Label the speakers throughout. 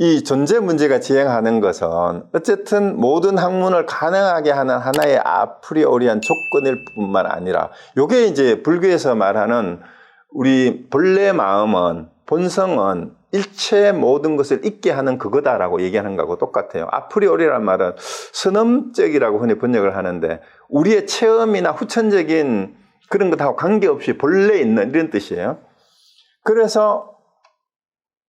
Speaker 1: 이 존재 문제가 지향하는 것은 어쨌든 모든 학문을 가능하게 하는 하나의 아프리오리한 조건일 뿐만 아니라 요게 이제 불교에서 말하는 우리 본래 마음은 본성은 일체 모든 것을 잊게 하는 그거다라고 얘기하는 거하고 똑같아요. 아프리오리란 말은 선험적이라고 흔히 번역을 하는데 우리의 체험이나 후천적인 그런 것하고 관계없이 본래 있는 이런 뜻이에요. 그래서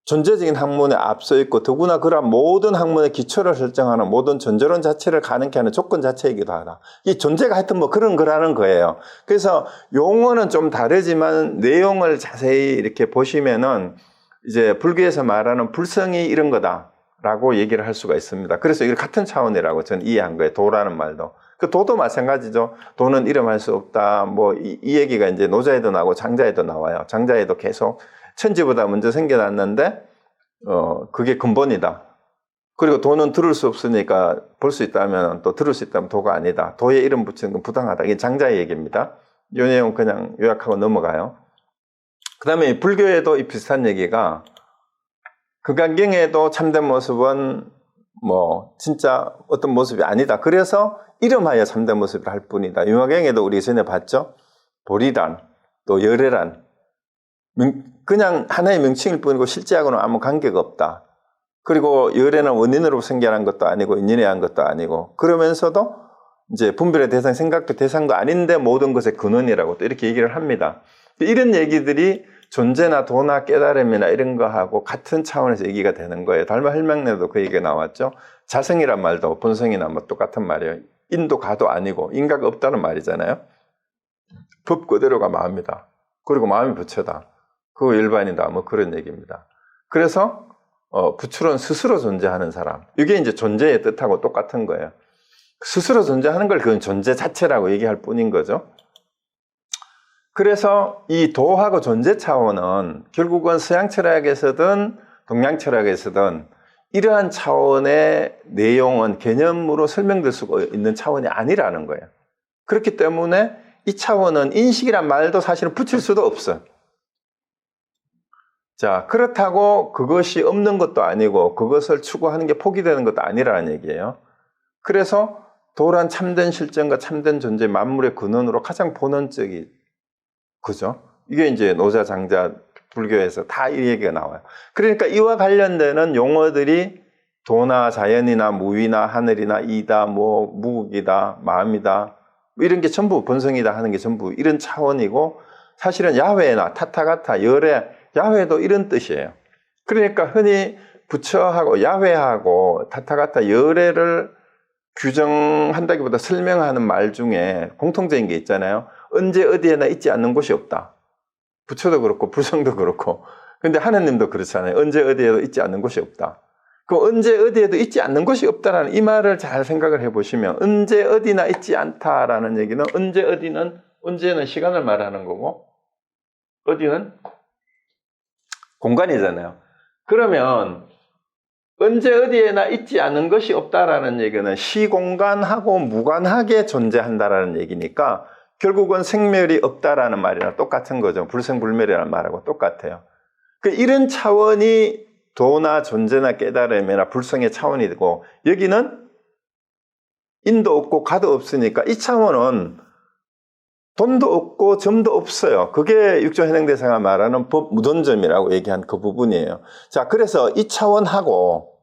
Speaker 1: 존재적인 학문에 앞서 있고 더구나 그러한 모든 학문의 기초를 설정하는 모든 존재론 자체를 가능케 하는 조건 자체이기도 하다. 이 존재가 하여튼 뭐 그런 거라는 거예요. 그래서 용어는 좀 다르지만 내용을 자세히 이렇게 보시면은 이제 불교에서 말하는 불성이 이런 거다라고 얘기를 할 수가 있습니다. 그래서 이걸 같은 차원이라고 저는 이해한 거예요. 도라는 말도. 그 도도 마찬가지죠. 도는 이름할 수 없다. 뭐 이 얘기가 이제 노자에도 나오고 장자에도 나와요. 장자에도 계속 천지보다 먼저 생겨났는데 어 그게 근본이다. 그리고 도는 들을 수 없으니까 볼 수 있다면 또 들을 수 있다면 도가 아니다. 도에 이름 붙이는 건 부당하다. 이게 장자의 얘기입니다. 이 내용 그냥 요약하고 넘어가요. 그 다음에 불교에도 이 비슷한 얘기가 극안경에도 참된 모습은 뭐 진짜 어떤 모습이 아니다. 그래서 이름하여 참된 모습을 할 뿐이다. 유화경에도 우리 전에 봤죠. 보리란 또 열애란 그냥 하나의 명칭일 뿐이고 실제하고는 아무 관계가 없다. 그리고 열애는 원인으로 생겨난 것도 아니고 인연에 한 것도 아니고 그러면서도 이제 분별의 대상, 생각도 대상도 아닌데 모든 것의 근원이라고 또 이렇게 얘기를 합니다. 이런 얘기들이 존재나 도나 깨달음이나 이런 거하고 같은 차원에서 얘기가 되는 거예요. 달마 헬명내도 그 얘기가 나왔죠. 자성이란 말도 본성이나 뭐 똑같은 말이에요. 인도 가도 아니고 인가가 없다는 말이잖아요. 법 그대로가 마음이다. 그리고 마음이 부처다. 그 일반이다. 뭐 그런 얘기입니다. 그래서 어, 부처는 스스로 존재하는 사람. 이게 이제 존재의 뜻하고 똑같은 거예요. 스스로 존재하는 걸 그건 존재 자체라고 얘기할 뿐인 거죠. 그래서 이 도하고 존재 차원은 결국은 서양 철학에서든 동양 철학에서든 이러한 차원의 내용은 개념으로 설명될 수가 있는 차원이 아니라는 거예요. 그렇기 때문에 이 차원은 인식이란 말도 사실은 붙일 수도 없어요. 자, 그렇다고 그것이 없는 것도 아니고 그것을 추구하는 게 포기되는 것도 아니라는 얘기예요. 그래서 도란 참된 실정과 참된 존재 만물의 근원으로 가장 본원적이 그죠? 이게 이제 노자 장자 불교에서 다 이 얘기가 나와요. 그러니까 이와 관련되는 용어들이 도나 자연이나 무위나 하늘이나 이다, 뭐 무국이다, 마음이다, 뭐 이런 게 전부 본성이다 하는 게 전부 이런 차원이고 사실은 야훼나 타타가타 열애 야훼도 이런 뜻이에요. 그러니까 흔히 부처하고 야훼하고 타타가타 열애를 규정한다기보다 설명하는 말 중에 공통적인 게 있잖아요. 언제 어디에나 있지 않는 곳이 없다. 부처도 그렇고 불성도 그렇고. 근데 하느님도 그렇잖아요. 언제 어디에도 있지 않는 곳이 없다. 그 언제 어디에도 있지 않는 곳이 없다라는 이 말을 잘 생각을 해보시면 언제 어디나 있지 않다라는 얘기는 언제 어디는 언제는 시간을 말하는 거고 어디는 공간이잖아요. 그러면 언제 어디에나 있지 않은 것이 없다라는 얘기는 시공간하고 무관하게 존재한다라는 얘기니까 결국은 생멸이 없다라는 말이랑 똑같은 거죠. 불생불멸이라는 말하고 똑같아요. 그 이런 차원이 도나 존재나 깨달음이나 불성의 차원이 되고 여기는 인도 없고 가도 없으니까 이 차원은 돈도 없고 점도 없어요. 그게 육조현행대사가 말하는 법 무돈점이라고 얘기한 그 부분이에요. 자, 그래서 이 차원하고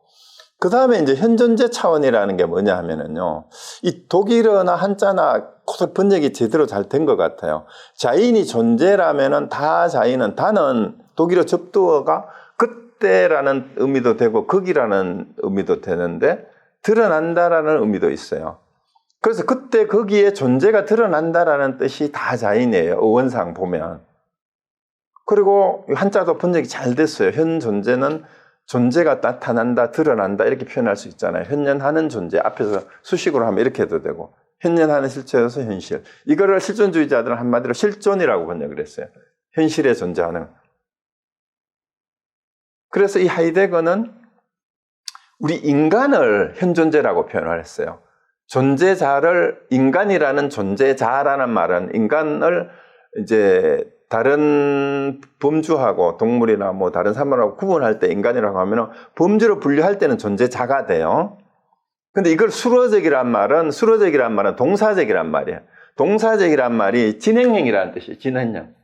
Speaker 1: 그 다음에 이제 현존재 차원이라는 게 뭐냐 하면은요. 이 독일어나 한자나 번역이 제대로 잘 된 것 같아요. 자인이 존재라면은 다 자인은 다는 독일어 접두어가 그때라는 의미도 되고 거기라는 의미도 되는데 드러난다라는 의미도 있어요. 그래서 그때 거기에 존재가 드러난다라는 뜻이 다 자인이에요. 어원상 보면. 그리고 한자도 번역이 잘 됐어요. 현 존재는 존재가 나타난다, 드러난다 이렇게 표현할 수 있잖아요. 현현하는 존재 앞에서 수식으로 하면 이렇게 해도 되고 현현하는 실체여서 현실. 이거를 실존주의자들은 한마디로 실존이라고 번역을 했어요. 현실에 존재하는. 그래서 이 하이데거는 우리 인간을 현존재라고 표현을 했어요. 존재자를 인간이라는 존재자라는 말은 인간을 이제 다른 범주하고 동물이나 뭐 다른 사물하고 구분할 때 인간이라고 하면 범주로 분류할 때는 존재자가 돼요. 근데 이걸 수로적이란 말은 수로적이란 말은 동사적이란 말이에요. 동사적이란 말이 진행형이라는 뜻이에요. 진행형.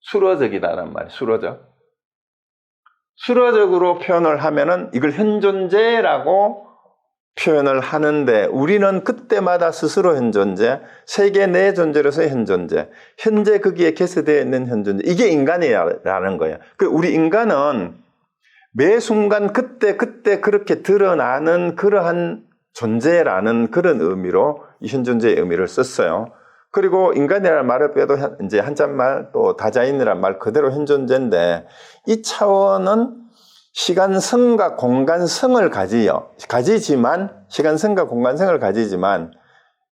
Speaker 1: 수로적이다란 말이에요. 수로적. 수로적으로 표현을 하면은 이걸 현존재라고 표현을 하는데 우리는 그때마다 스스로 현존재, 세계 내 존재로서의 현존재, 현재 거기에 개수되어 있는 현존재. 이게 인간이라는 거예요. 그 우리 인간은 매 순간 그때 그때 그렇게 드러나는 그러한 존재라는 그런 의미로 이 현존재의 의미를 썼어요. 그리고 인간이라는 말을 빼도 이제 한자말 또 다자인이라는 말 그대로 현존재인데 이 차원은 시간성과 공간성을 가지요. 가지지만 시간성과 공간성을 가지지만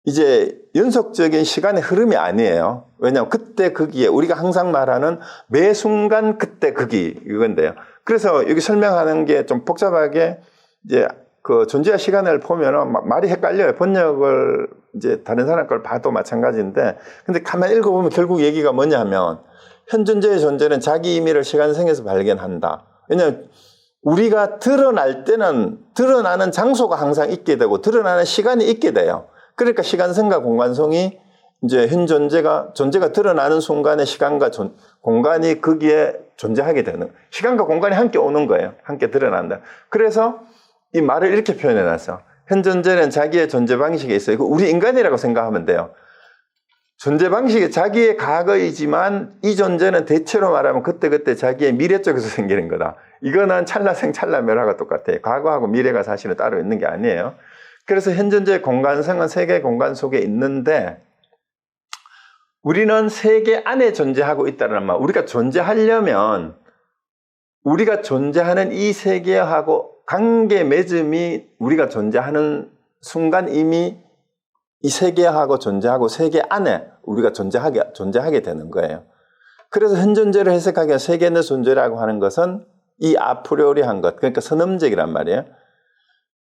Speaker 1: 이제 연속적인 시간의 흐름이 아니에요. 왜냐하면 그때 거기에 우리가 항상 말하는 매 순간 그때 거기 이건데요. 그래서 여기 설명하는 게 좀 복잡하게 이제 그 존재와 시간을 보면은 말이 헷갈려요. 번역을 이제 다른 사람 걸 봐도 마찬가지인데 근데 가만히 읽어보면 결국 얘기가 뭐냐 하면 현존재의 존재는 자기 의미를 시간성에서 발견한다. 왜냐하면 우리가 드러날 때는 드러나는 장소가 항상 있게 되고 드러나는 시간이 있게 돼요. 그러니까 시간성과 공간성이 이제 현 존재가 존재가 드러나는 순간에 시간과 존, 공간이 거기에 존재하게 되는 시간과 공간이 함께 오는 거예요. 함께 드러난다. 그래서 이 말을 이렇게 표현해 놨어. 현 존재는 자기의 존재 방식에 있어요. 우리 인간이라고 생각하면 돼요. 존재 방식이 자기의 과거이지만 이 존재는 대체로 말하면 그때그때 자기의 미래 쪽에서 생기는 거다. 이거는 찰나생 찰나멸하고 똑같아요. 과거하고 미래가 사실은 따로 있는 게 아니에요. 그래서 현존재의 공간성은 세계 공간 속에 있는데 우리는 세계 안에 존재하고 있다는 말. 우리가 존재하려면 우리가 존재하는 이 세계하고 관계 맺음이 우리가 존재하는 순간 이미 이 세계하고 존재하고 세계 안에 우리가 존재하게, 존재하게 되는 거예요. 그래서 현존재를 해석하기에 세계 내 존재라고 하는 것은 이 아프리오리한 것, 그러니까 선음적이란 말이에요.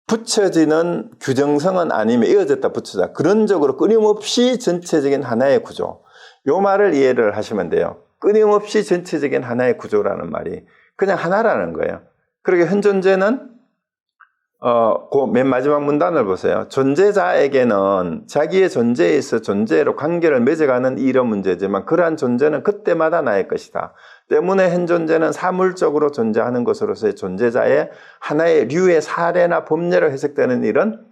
Speaker 1: 붙여지는 규정성은 아니면 이어졌다 붙여자. 그런 적으로 끊임없이 전체적인 하나의 구조. 요 말을 이해를 하시면 돼요. 끊임없이 전체적인 하나의 구조라는 말이 그냥 하나라는 거예요. 그러게 현존재는 어, 그 맨 마지막 문단을 보세요. 존재자에게는 자기의 존재에 있어 존재로 관계를 맺어가는 이런 문제지만 그러한 존재는 그때마다 나의 것이다. 때문에 현 존재는 사물적으로 존재하는 것으로서의 존재자의 하나의 류의 사례나 법례로 해석되는 일은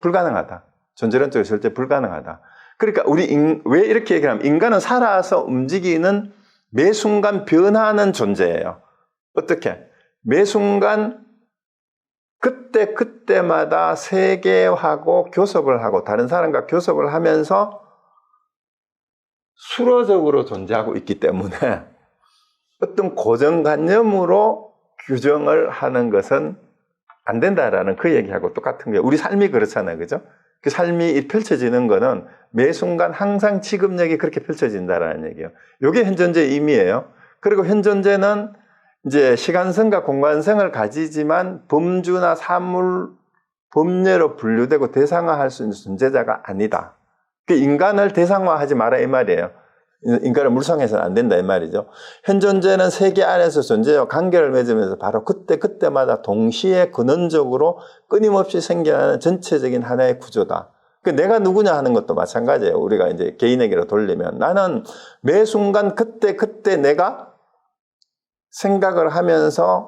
Speaker 1: 불가능하다. 존재론적으로 절대 불가능하다. 그러니까 우리 인, 왜 이렇게 얘기하면 인간은 살아서 움직이는 매 순간 변하는 존재예요. 어떻게? 매 순간 그때 그때마다 세계하고 교섭을 하고 다른 사람과 교섭을 하면서 수로적으로 존재하고 있기 때문에 어떤 고정관념으로 규정을 하는 것은 안 된다라는 그 얘기하고 똑같은 거예요. 우리 삶이 그렇잖아요. 그죠? 그 삶이 펼쳐지는 거는 매 순간 항상 지급력이 그렇게 펼쳐진다라는 얘기예요. 이게 현존재 의미예요. 그리고 현존재는 이제 시간성과 공간성을 가지지만 범주나 사물, 범례로 분류되고 대상화할 수 있는 존재자가 아니다. 그 인간을 대상화하지 마라 이 말이에요. 인간을 물성해서는 안 된다 이 말이죠. 현 존재는 세계 안에서 존재와 관계를 맺으면서 바로 그때 그때마다 동시에 근원적으로 끊임없이 생겨나는 전체적인 하나의 구조다. 그 내가 누구냐 하는 것도 마찬가지예요. 우리가 이제 개인에게로 돌리면 나는 매 순간 그때 그때 내가 생각을 하면서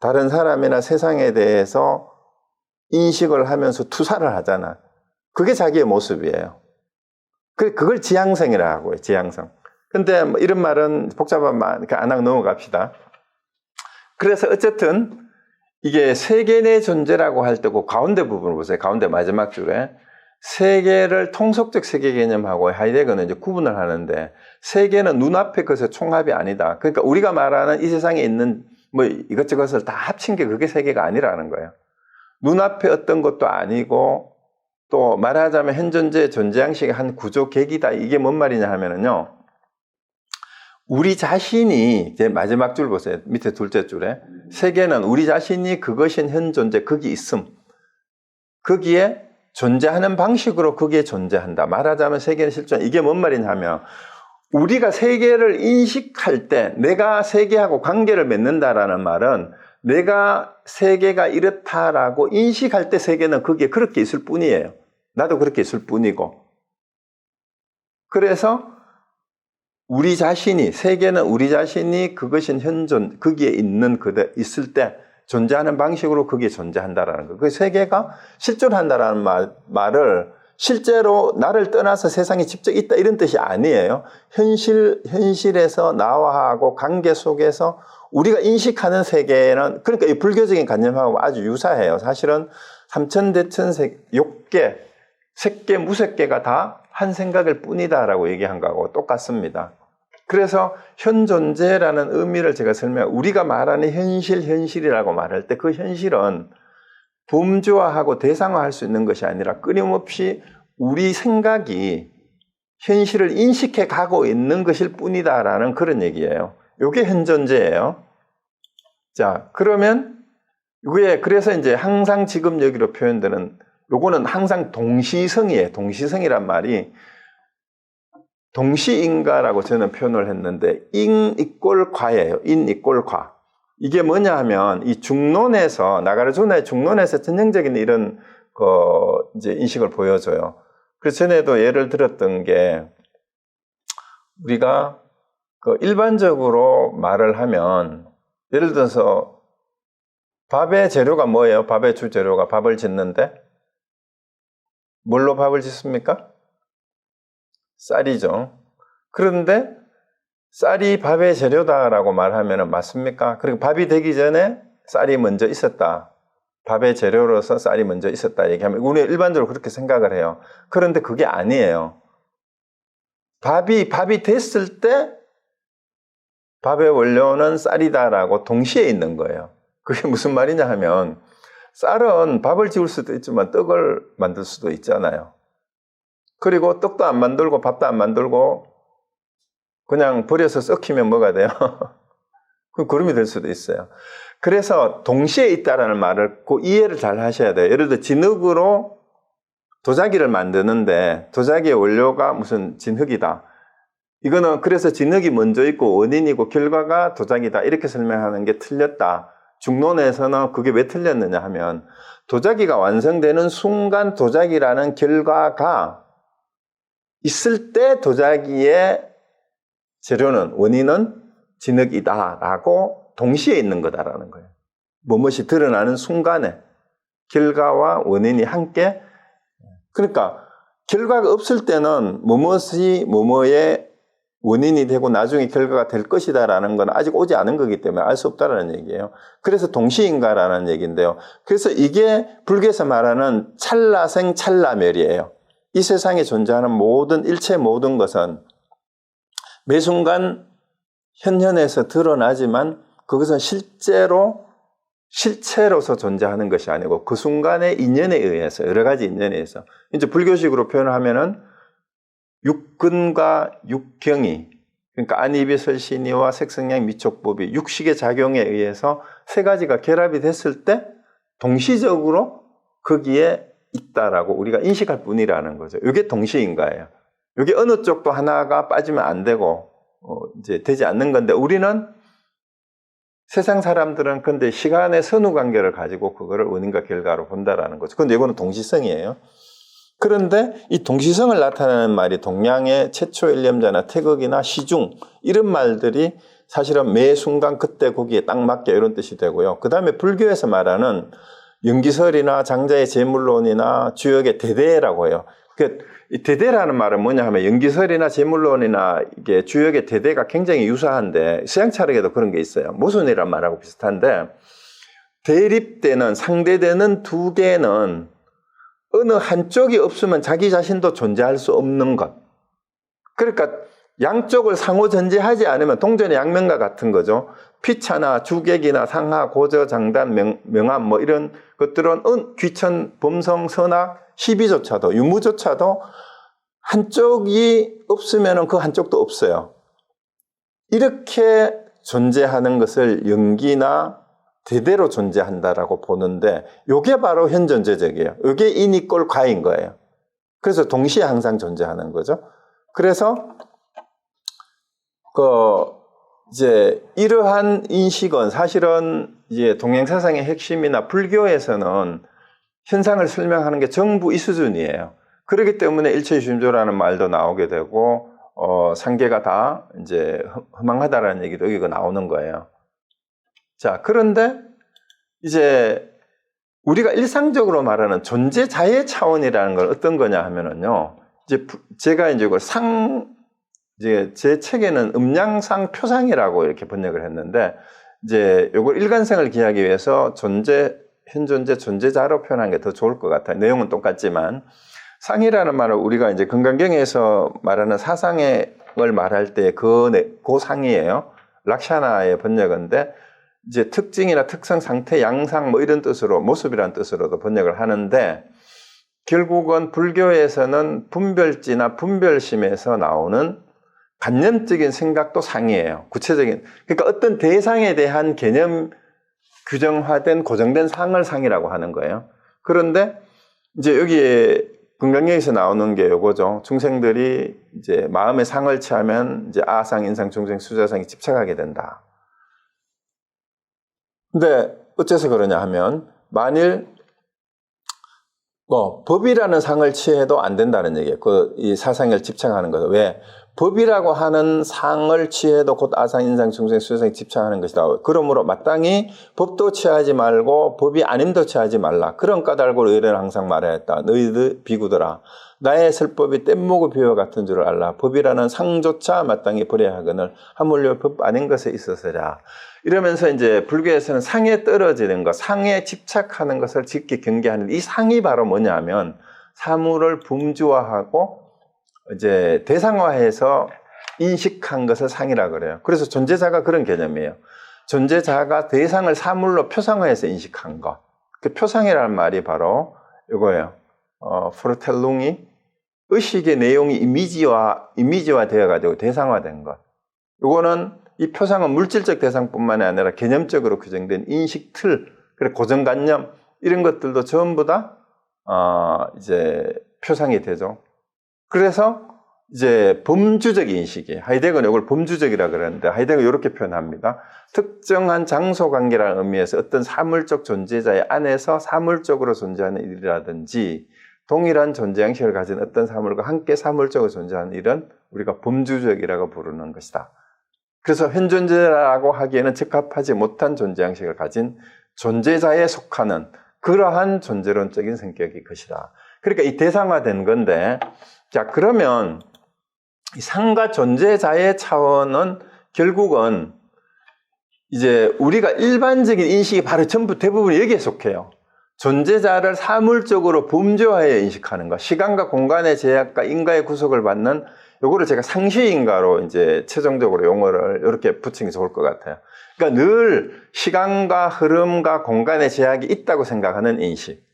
Speaker 1: 다른 사람이나 세상에 대해서 인식을 하면서 투사를 하잖아. 그게 자기의 모습이에요. 그걸 지향성이라고 해요, 지향성. 근데 뭐 이런 말은 복잡한 말, 안 하고 넘어갑시다. 그래서 어쨌든 이게 세계 내 존재라고 할 때고 가운데 부분을 보세요. 가운데 마지막 줄에. 세계를 통속적 세계 개념하고 하이데거는 이제 구분을 하는데 세계는 눈앞의 것의 총합이 아니다. 그러니까 우리가 말하는 이 세상에 있는 뭐 이것저것을 다 합친 게 그게 세계가 아니라는 거예요. 눈앞에 어떤 것도 아니고 또 말하자면 현존재 존재 양식의 한 구조 계기다. 이게 뭔 말이냐 하면은요. 우리 자신이 제 마지막 줄 보세요. 밑에 둘째 줄에 세계는 우리 자신이 그것인 현 존재 거기 있음. 거기에 존재하는 방식으로 그게 존재한다. 말하자면 세계는 실존. 이게 뭔 말이냐면 우리가 세계를 인식할 때 내가 세계하고 관계를 맺는다라는 말은 내가 세계가 이렇다라고 인식할 때 세계는 그게 그렇게 있을 뿐이에요. 나도 그렇게 있을 뿐이고. 그래서 우리 자신이 세계는 우리 자신이 그것인 현존 거기에 있는 그대 있을 때 존재하는 방식으로 그게 존재한다라는 거. 그 세계가 실존한다라는 말, 말을 실제로 나를 떠나서 세상에 직접 있다 이런 뜻이 아니에요. 현실 현실에서 나와하고 관계 속에서 우리가 인식하는 세계는 그러니까 이 불교적인 관념하고 아주 유사해요. 사실은 삼천대천 세 욕계, 색계, 무색계가 다 한 생각일 뿐이다라고 얘기한 거하고 똑같습니다. 그래서 현존재라는 의미를 제가 설명, 우리가 말하는 현실, 현실이라고 말할 때 그 현실은 범주화하고 대상화할 수 있는 것이 아니라 끊임없이 우리 생각이 현실을 인식해 가고 있는 것일 뿐이다라는 그런 얘기예요. 이게 현존재예요. 자, 그러면 왜 그래서 이제 항상 지금 여기로 표현되는 요거는 항상 동시성이에요. 동시성이란 말이 동시인가라고 저는 표현을 했는데 인 이꼴 과예요. 인 이꼴 과. 이게 뭐냐 하면 이 중론에서 나가르조나의 중론에서 전형적인 이런 그 이제 인식을 보여줘요. 그 전에도 예를 들었던 게 우리가 그 일반적으로 말을 하면 예를 들어서 밥의 재료가 뭐예요? 밥의 주재료가 밥을 짓는데 뭘로 밥을 짓습니까? 쌀이죠. 그런데 쌀이 밥의 재료다라고 말하면 맞습니까? 그리고 밥이 되기 전에 쌀이 먼저 있었다. 밥의 재료로서 쌀이 먼저 있었다 얘기하면 우리는 일반적으로 그렇게 생각을 해요. 그런데 그게 아니에요. 밥이 밥이 됐을 때 밥의 원료는 쌀이다라고 동시에 있는 거예요. 그게 무슨 말이냐 하면 쌀은 밥을 지을 수도 있지만 떡을 만들 수도 있잖아요. 그리고 떡도 안 만들고 밥도 안 만들고 그냥 버려서 썩히면 뭐가 돼요? 그 구름이 될 수도 있어요. 그래서 동시에 있다라는 말을 그 이해를 잘 하셔야 돼요. 예를 들어 진흙으로 도자기를 만드는데 도자기의 원료가 무슨 진흙이다. 이거는 그래서 진흙이 먼저 있고 원인이고 결과가 도자기다. 이렇게 설명하는 게 틀렸다. 중론에서는 그게 왜 틀렸느냐 하면 도자기가 완성되는 순간 도자기라는 결과가 있을 때 도자기의 재료는 원인은 진흙이다라고 동시에 있는 거다라는 거예요. 무엇이 드러나는 순간에 결과와 원인이 함께 그러니까 결과가 없을 때는 무엇이 뭐뭐의 원인이 되고 나중에 결과가 될 것이다라는 건 아직 오지 않은 거기 때문에 알 수 없다라는 얘기예요. 그래서 동시인가라는 얘기인데요. 그래서 이게 불교에서 말하는 찰나생 찰나멸이에요. 이 세상에 존재하는 모든 일체 모든 것은 매 순간 현현에서 드러나지만 그것은 실제로 실체로서 존재하는 것이 아니고 그 순간의 인연에 의해서 여러 가지 인연에 의해서. 이제 불교식으로 표현하면은 육근과 육경이 그러니까 안이비설신이와 색성량 미촉법이 육식의 작용에 의해서 세 가지가 결합이 됐을 때 동시적으로 거기에 있다라고 우리가 인식할 뿐이라는 거죠. 이게 동시인가예요. 이게 어느 쪽도 하나가 빠지면 안 되고 어 이제 되지 않는 건데 우리는 세상 사람들은 근데 시간의 선후 관계를 가지고 그거를 원인과 결과로 본다라는 거죠. 근데 이거는 동시성이에요. 그런데 이 동시성을 나타내는 말이 동양의 최초 일념자나 태극이나 시중 이런 말들이 사실은 매 순간 그때 거기에 딱 맞게 이런 뜻이 되고요. 그 다음에 불교에서 말하는 연기설이나 장자의 제물론이나 주역의 대대라고 해요. 그 대대라는 말은 뭐냐 하면 연기설이나 제물론이나 이게 주역의 대대가 굉장히 유사한데 서양 철학에도 그런 게 있어요. 모순이란 말하고 비슷한데 대립되는 상대되는 두 개는 어느 한쪽이 없으면 자기 자신도 존재할 수 없는 것. 그러니까 양쪽을 상호 전제하지 않으면 동전의 양면과 같은 거죠. 피차나 주객이나 상하, 고저, 장단, 명, 명암 뭐 이런 것들은 은, 귀천, 범성, 선악, 시비조차도 유무조차도 한쪽이 없으면 그 한쪽도 없어요. 이렇게 존재하는 것을 연기나 대대로 존재한다라고 보는데 요게 바로 현존재적이에요. 요게 인이꼴 과인 거예요. 그래서 동시에 항상 존재하는 거죠. 그래서 그 이제 이러한 인식은 사실은 이제 동양 사상의 핵심이나 불교에서는 현상을 설명하는 게 전부 이 수준이에요. 그렇기 때문에 일체심조라는 말도 나오게 되고 어, 상계가 다 이제 허망하다라는 얘기도 여기가 나오는 거예요. 자, 그런데 이제 우리가 일상적으로 말하는 존재 자의 차원이라는 걸 어떤 거냐 하면은요. 이제 제가 이제 이걸 상 이제 제 책에는 음양상 표상이라고 이렇게 번역을 했는데 이제 요걸 일관성을 기하기 위해서 존재 현존재 존재자로 표현하는 게더 좋을 것 같아요. 내용은 똑같지만 상이라는 말을 우리가 이제 건강경에서 말하는 사상을 말할 때그 그 상이에요. 락샤나의 번역인데 이제 특징이나 특성, 상태, 양상 뭐 이런 뜻으로 모습이라는 뜻으로도 번역을 하는데 결국은 불교에서는 분별지나 분별심에서 나오는 관념적인 생각도 상이에요. 구체적인 그러니까 어떤 대상에 대한 개념 규정화된 고정된 상을 상이라고 하는 거예요. 그런데 이제 여기에 건강경에서 나오는 게 요거죠. 중생들이 이제 마음의 상을 취하면 이제 아상, 인상, 중생, 수자상이 집착하게 된다. 근데 어째서 그러냐 하면 만일 뭐 법이라는 상을 취해도 안 된다는 얘기예요. 그 이 사상을 집착하는 거죠. 왜? 법이라고 하는 상을 취해도 곧 아상, 인상, 중생, 수상에 집착하는 것이다. 그러므로 마땅히 법도 취하지 말고 법이 아님도 취하지 말라. 그런 까닭으로 의뢰는 항상 말하였다. 너희들 비구들아. 나의 설법이 뗏목의 비와 같은 줄을 알라. 법이라는 상조차 마땅히 버려야 하거늘 하물며 법 아닌 것에 있어서라. 이러면서 이제 불교에서는 상에 떨어지는 것, 상에 집착하는 것을 깊게 경계하는 이 상이 바로 뭐냐면 사물을 범주화하고 이제 대상화해서 인식한 것을 상이라 그래요. 그래서 존재자가 그런 개념이에요. 존재자가 대상을 사물로 표상화해서 인식한 것. 그 표상이라는 말이 바로 이거예요. 어, 프로텔룽이 의식의 내용이 이미지화, 이미지화 되어가지고 대상화된 것. 이거는 이 표상은 물질적 대상뿐만이 아니라 개념적으로 규정된 인식 틀, 그리고 고정관념, 이런 것들도 전부 다, 어, 이제 표상이 되죠. 그래서 이제 범주적 인식이 하이데거는 이걸 범주적이라 그러는데 하이데거 이렇게 표현합니다. 특정한 장소 관계라는 의미에서 어떤 사물적 존재자의 안에서 사물적으로 존재하는 일이라든지 동일한 존재 양식을 가진 어떤 사물과 함께 사물적으로 존재하는 일은 우리가 범주적이라고 부르는 것이다. 그래서 현존재라고 하기에는 적합하지 못한 존재 양식을 가진 존재자에 속하는 그러한 존재론적인 성격이 것이다. 그러니까 이 대상화된 건데 자, 그러면 상과 존재자의 차원은 결국은 이제 우리가 일반적인 인식이 바로 전부 대부분 여기에 속해요. 존재자를 사물적으로 범죄화해 인식하는 것, 시간과 공간의 제약과 인가의 구속을 받는 요거를 제가 상시인가로 이제 최종적으로 용어를 이렇게 붙이는 게 좋을 것 같아요. 그러니까 늘 시간과 흐름과 공간의 제약이 있다고 생각하는 인식.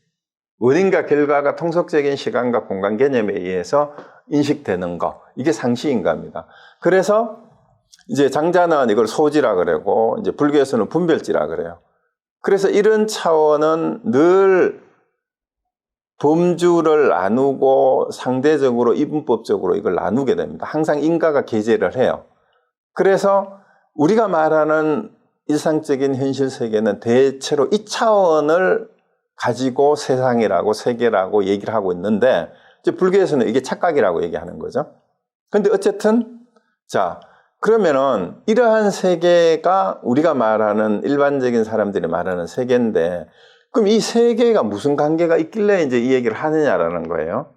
Speaker 1: 원인과 결과가 통속적인 시간과 공간 개념에 의해서 인식되는 거. 이게 상시인가입니다. 그래서 이제 장자는 이걸 소지라 그러고 이제 불교에서는 분별지라 그래요. 그래서 이런 차원은 늘 범주를 나누고 상대적으로 이분법적으로 이걸 나누게 됩니다. 항상 인가가 계제를 해요. 그래서 우리가 말하는 일상적인 현실 세계는 대체로 이 차원을 가지고 세상이라고 세계라고 얘기를 하고 있는데 이제 불교에서는 이게 착각이라고 얘기하는 거죠. 근데 어쨌든 자 그러면은 이러한 세계가 우리가 말하는 일반적인 사람들이 말하는 세계인데 그럼 이 세계가 무슨 관계가 있길래 이제 이 얘기를 하느냐라는 거예요.